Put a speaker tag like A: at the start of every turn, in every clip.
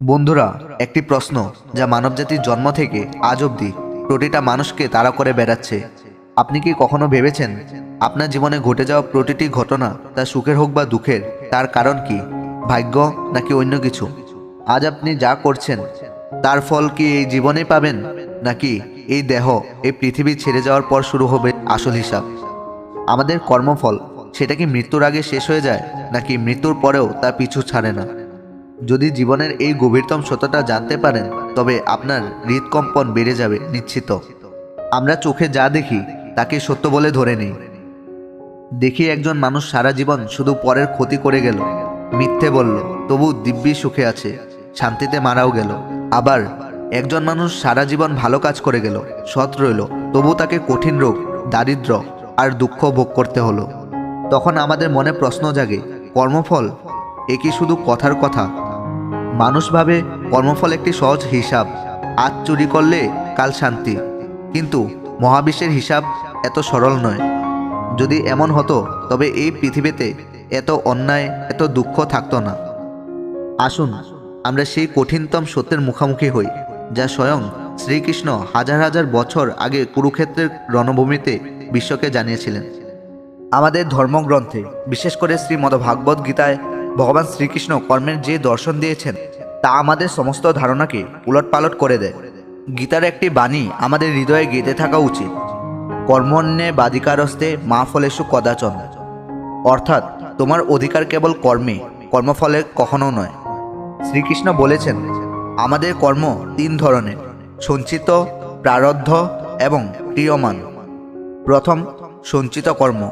A: বন্ধুরা, একটি প্রশ্ন যা মানবজাতির জন্ম থেকে আজ অবধি প্রতিটা মানুষকে তাড়া করে বেড়াচ্ছে। আপনি কি কখনো ভেবেছেন আপনার জীবনে ঘটে যাওয়া প্রতিটি ঘটনা তা সুখের হোক বা দুঃখের, তার কারণ কি, ভাগ্য নাকি অন্য কিছু? আজ আপনি যা করছেন, তার ফল কি এই জীবনে পাবেন, নাকি এই দেহ, এই পৃথিবী ছেড়ে যাওয়ার পর শুরু হবে আসল হিসাব? আমাদের কর্মফল, সেটা কি মৃত্যুর আগে শেষ হয়ে যায়, নাকি মৃত্যুর পরেও তা পিছু ছাড়ে না? যদি জীবনের এই গভীরতম সত্যটা জানতে পারেন, তবে আপনার হৃদকম্পন বেড়ে যাবে নিশ্চিত। আমরা চোখে যা দেখি, তাকে সত্য বলে ধরে নেই। দেখি একজন মানুষ সারা জীবন শুধু পরের ক্ষতি করে গেল, মিথ্যে বলল, তবু দিব্যি সুখে আছে, শান্তিতে মারাও গেল। আবার একজন মানুষ সারা জীবন ভালো কাজ করে গেল, সৎ রইল, তবু তাকে কঠিন রোগ, দারিদ্র আর দুঃখ ভোগ করতে হলো। তখন আমাদের মনে প্রশ্ন জাগে, কর্মফল, এ কি শুধু কথার কথা? মানুষ ভাবে কর্মফল একটি সহজ হিসাব। আজ চুরি করলে কাল শান্তি। কিন্তু মহাবিশ্বের হিসাব এত সরল নয়। যদি এমন হতো, তবে এই পৃথিবীতে এত অন্যায়, এত দুঃখ থাকতো না। আসুন, আমরা সেই কঠিনতম সত্যের মুখোমুখি হই, যা স্বয়ং শ্রীকৃষ্ণ হাজার হাজার বছর আগে কুরুক্ষেত্রের রণভূমিতে বিশ্বকে জানিয়েছিলেন। আমাদের ধর্মগ্রন্থে, বিশেষ করে শ্রীমদ ভাগবত গীতায় ভগবান শ্রীকৃষ্ণ কর্মের যে দর্শন দিয়েছেন, তা আমাদের সমস্ত ধারণাকে উলটপালট করে দেয়। গীতার একটি বাণী আমাদের হৃদয়ে গেঁথে থাকা উচিত। কর্মণ্যে বাধিকারস্তে মা ফলেশু কদাচন। অর্থাৎ তোমার অধিকার কেবল কর্মে, কর্মফলে কখনো নয়। শ্রীকৃষ্ণ বলেছেন, আমাদের কর্ম তিন ধরনের, সঞ্চিত, প্রারব্ধ এবং প্রিয়মান প্রথম, সঞ্চিত কর্ম।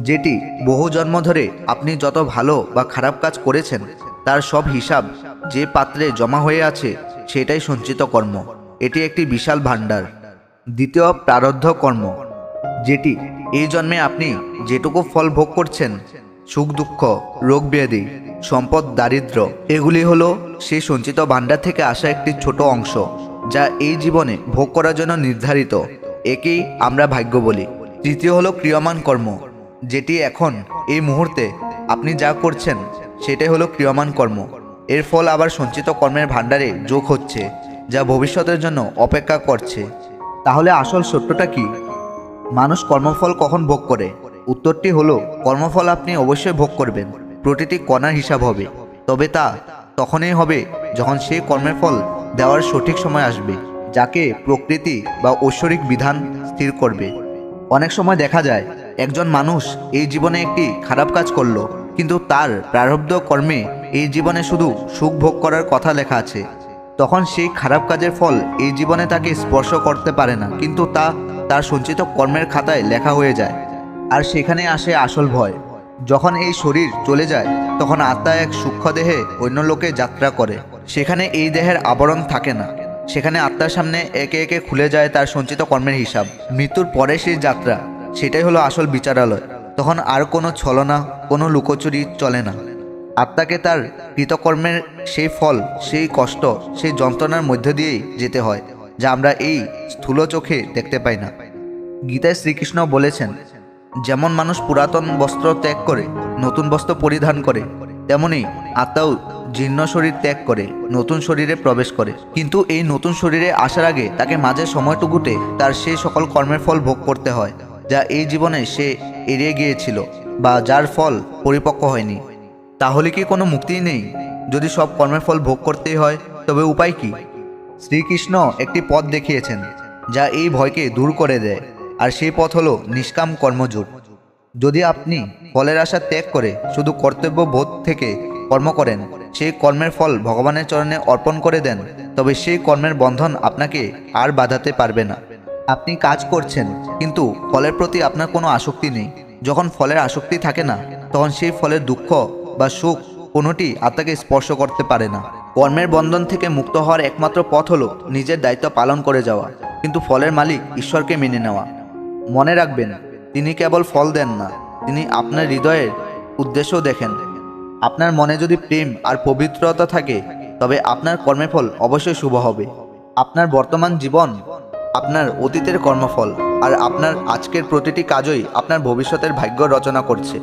A: যেটি বহু জন্ম ধরে আপনি যত ভালো বা খারাপ কাজ করেছেন, তার সব হিসাব যে পাত্রে জমা হয়ে আছে, সেটাই সঞ্চিত কর্ম। এটি একটি বিশাল ভাণ্ডার। দ্বিতীয় প্রারব্ধ কর্ম, যেটি এই জন্মে আপনি যেটুকু ফল ভোগ করছেন, সুখ, দুঃখ, রোগ, ব্যাধি, সম্পদ, দারিদ্র, এগুলি হলো সেই সঞ্চিত ভাণ্ডার থেকে আসা একটি ছোট অংশ, যা এই জীবনে ভোগ করার জন্য নির্ধারিত। একেই আমরা ভাগ্য বলি। তৃতীয় হলো ক্রিয়মান কর্ম যেটি এখন, এই মুহূর্তে, আপনি যা করছেন, সেটাই হলো ক্রিয়মান কর্ম। এর ফল আবার সঞ্চিত কর্মের ভাণ্ডারে যোগ হচ্ছে, যা ভবিষ্যতের জন্য অপেক্ষা করছে। তাহলে আসল সত্যটা কি? মানুষ কর্মফল কখন ভোগ করে? উত্তরটি হলো, কর্মফল আপনি অবশ্যই ভোগ করবেন। প্রতিটি কণার হিসাব হবে। তবে তা তখনই হবে যখন সেই কর্মের ফল দেওয়ার সঠিক সময় আসবে, যাকে প্রকৃতি বা ঐশ্বরিক বিধান স্থির করবে। অনেক সময় দেখা যায় একজন মানুষ এই জীবনে একটি খারাপ কাজ করল, কিন্তু তার প্রারব্ধ কর্মে এই জীবনে শুধু সুখ ভোগ করার কথা লেখা আছে। তখন সেই খারাপ কাজের ফল এই জীবনে তাকে স্পর্শ করতে পারে না, কিন্তু তা তার সঞ্চিত কর্মের খাতায় লেখা হয়ে যায়। আর সেখানে আসে আসল ভয়। যখন এই শরীর চলে যায়, তখন আত্মা এক সূক্ষ্ম দেহে অন্য লোকে যাত্রা করে। সেখানে এই দেহের আবরণ থাকে না। সেখানে আত্মার সামনে একে একে খুলে যায় তার সঞ্চিত কর্মের হিসাব। মৃত্যুর পরে সেই যাত্রা সেটাই হলো আসল বিচারালয়। তখন আর কোনো ছলনা, কোনো লুকোচুরি চলে না। আত্মাকে তার কৃতকর্মের সেই ফল, সেই কষ্ট, সেই যন্ত্রণার মধ্য দিয়েই যেতে হয়, যা আমরা এই স্থূল চোখে দেখতে পাই না। গীতায় শ্রীকৃষ্ণ বলেছেন, যেমন মানুষ পুরাতন বস্ত্র ত্যাগ করে, নতুন বস্ত্র পরিধান করে, তেমনি আত্মাও জীর্ণ শরীর ত্যাগ করে, নতুন শরীরে প্রবেশ করে। কিন্তু এই নতুন শরীরে আসার আগে তাকে মাঝে সময়টুকুতে তার সেই সকল কর্মের ফল ভোগ করতে হয়। যা এই জীবনে সে এড়িয়ে গিয়েছিল বা যার ফল পরিপক্ক হয়নি। তাহলে কি কোনো মুক্তিই নেই? যদি সব কর্মের ফল ভোগ করতেই হয়, তবে উপায় কি? শ্রীকৃষ্ণ একটি পথ দেখিয়েছেন, যা এই ভয়কে দূর করে দেয়, আর সেই পথ হলো নিষ্কাম কর্মযোগ। যদি আপনি ফলের আশা ত্যাগ করে শুধু কর্তব্য বোধ থেকে কর্ম করেন, সেই কর্মের ফল ভগবানের চরণে অর্পণ করে দেন, তবে সেই কর্মের বন্ধন আপনাকে আর বাধাতে পারবে না। আপনি কাজ করছেন, কিন্তু ফলের প্রতি আপনার কোনো আসক্তি নেই। যখন ফলের আসক্তি থাকে না, তখন সেই ফলের দুঃখ বা সুখ কোনোটি আত্মাকে স্পর্শ করতে পারে না। কর্মের বন্ধন থেকে মুক্ত হওয়ার একমাত্র পথ হলো নিজের দায়িত্ব পালন করে যাওয়া, কিন্তু ফলের মালিক ঈশ্বরকে মেনে নেওয়া। মনে রাখবেন, তিনি কেবল ফল দেন না, তিনি আপনার হৃদয়ের উদ্দেশ্যও দেখেন। আপনার মনে যদি প্রেম আর পবিত্রতা থাকে, তবে আপনার কর্মের ফল অবশ্যই শুভ হবে। আপনার বর্তমান জীবন আপনার অতীতের কর্মফল আর আপনার আজকের প্রতিটি কাজই আপনার ভবিষ্যতের ভাগ্য রচনা করছে।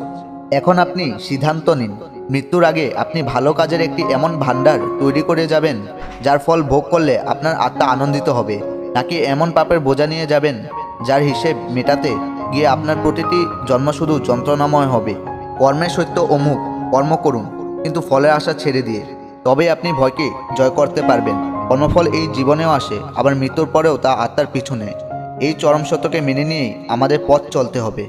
A: এখন আপনি সিদ্ধান্ত নিন, মৃত্যুর আগে আপনি ভালো কাজের একটি এমন ভাণ্ডার তৈরি করে যাবেন, যার ফল ভোগ করলে আপনার আত্মা আনন্দিত হবে, নাকি এমন পাপের বোঝা নিয়ে যাবেন, যার হিসেব মেটাতে গিয়ে আপনার প্রতিটি জন্ম শুধু যন্ত্রণাময় হবে। কর্মের সত্য অমুক, কর্ম করুন, কিন্তু ফলের আশা ছেড়ে দিয়ে তবে আপনি ভয়কে জয় করতে পারবেন। কর্মফল এই জীবনেও আসে, আবার মৃত্যুর পরেও তা আত্মার পিছনে এই চরম সত্যকে মেনে নিয়েই আমাদের পথ চলতে হবে।